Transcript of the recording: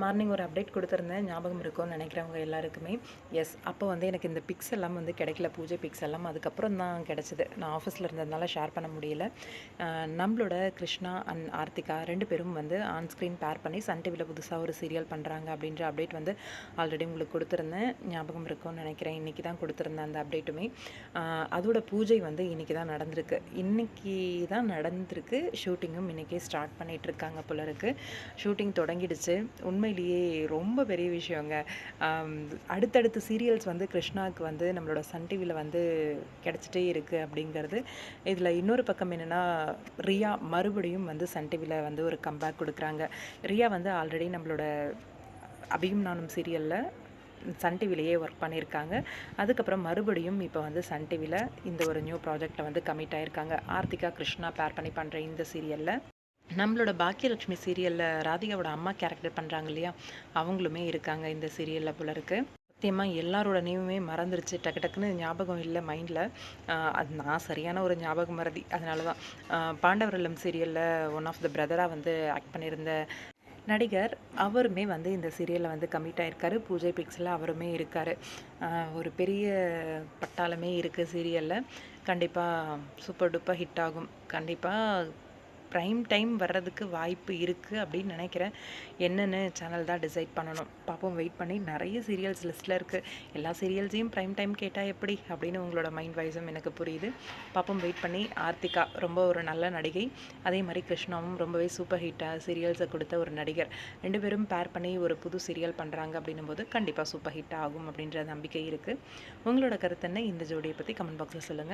Morning ஒரு update கொடுத்துருந்தேன். ஞாபகம் இருக்கும்னு நினைக்கிறவங்க எல்லாருக்குமே. எஸ் அப்போ வந்து எனக்கு இந்த பிக்ஸ் எல்லாம் வந்து கிடைக்கல பூஜை பிக்ஸ் எல்லாம். அதுக்கப்புறம் தான் கிடச்சிது. நான் ஆஃபீஸில் இருந்ததுனால ஷேர் பண்ண முடியல. நம்மளோட கிருஷ்ணா அண்ட் ஆர்த்திகா ரெண்டு பேரும் வந்து ஆன்ஸ்க்ரீன் பேர் பண்ணி சன் டிவியில் புதுசாக ஒரு சீரியல் பண்ணுறாங்க அப்படின்ற அப்டேட் வந்து ஆல்ரெடி உங்களுக்கு கொடுத்துருந்தேன். ஞாபகம் இருக்கும்னு நினைக்கிறேன். இன்றைக்கி தான் கொடுத்துருந்தேன் அந்த அப்டேட்டுமே அதோட பூஜை வந்து இன்றைக்கி தான் நடந்திருக்கு. இன்றைக்கி தான் நடந்திருக்கு. ஷூட்டிங்கும் இன்றைக்கே ஸ்டார்ட் பண்ணிகிட்ருக்காங்க போல இருக்குது ஷூட்டிங் தொடங்கிடுச்சு. உண்மையிலேயே ரொம்ப பெரிய விஷயங்க. அடுத்தடுத்து சீரியல்ஸ் வந்து கிருஷ்ணாவுக்கு வந்து நம்மளோட சன் டிவியில் வந்து கிடச்சிட்டே இருக்குது அப்படிங்கிறது. இதில் இன்னொரு பக்கம் என்னென்னா ரியா மறுபடியும் வந்து சன் டிவியில் வந்து ஒரு கம்பேக் கொடுக்குறாங்க. ரியா வந்து ஆல்ரெடி நம்மளோட அபியும் நானும் சீரியலில் சன் டிவிலேயே ஒர்க் பண்ணியிருக்காங்க. அதுக்கப்புறம் மறுபடியும் இப்போ வந்து சன் டிவியில் இந்த ஒரு நியூ ப்ராஜெக்டில் வந்து கமிட் ஆகியிருக்காங்க ஆர்த்திகா கிருஷ்ணா பேர் பண்ணி பண்ணுற இந்த சீரியலில் நம்மளோட பாக்கியலட்சுமி சீரியலில் ராதிகாவோட அம்மா கேரக்டர் பண்ணுறாங்க இல்லையா? அவங்களுமே இருக்காங்க இந்த சீரியலில் போல இருக்குது சத்தியமாக எல்லாரோட நேமுமே மறந்துருச்சு. டக்கு டக்குன்னு ஞாபகம் இல்லை மைண்டில் அது நான் சரியான ஒரு ஞாபகம் மறதி அதனால தான் பாண்டவர் இல்லம் சீரியலில் ஒன் ஆஃப் த பிரதராக வந்து ஆக்ட் பண்ணியிருந்த நடிகர் அவருமே வந்து இந்த சீரியலில் வந்து கமிட் ஆகிருக்காரு பூஜை பிக்ஸில் அவருமே இருக்கார். ஒரு பெரிய பட்டாளமே இருக்குது சீரியலில். கண்டிப்பாக சூப்பர் டூப்பாக ஹிட் ஆகும். கண்டிப்பாக ப்ரைம் டைம் வர்றதுக்கு வாய்ப்பு இருக்குது அப்படின்னு நினைக்கிறேன். என்னென்னு சேனல் தான் டிசைட் பண்ணணும். பார்ப்போம் வெயிட் பண்ணி நிறைய சீரியல்ஸ் லிஸ்ட்டில் இருக்குது எல்லா சீரியல்ஸையும் ப்ரைம் டைம் கேட்டால் எப்படி அப்படின்னு உங்களோட மைண்ட் வைஸும் எனக்கு புரியுது. பார்ப்போம் வெயிட் பண்ணி ஆர்த்திகா ரொம்ப ஒரு நல்ல நடிகை. அதே மாதிரி கிருஷ்ணாவும் ரொம்பவே சூப்பர் ஹிட்டாக சீரியல்ஸை கொடுத்த ஒரு நடிகர். ரெண்டு பேரும் பேர் பண்ணி ஒரு புது சீரியல் பண்ணுறாங்க அப்படின்னும் போது கண்டிப்பாக சூப்பர் ஹிட் ஆகும் அப்படின்ற நம்பிக்கை இருக்குது உங்களோட கருத்து என்ன? இந்த ஜோடியை பற்றி கமெண்ட் பாக்ஸில் சொல்லுங்கள்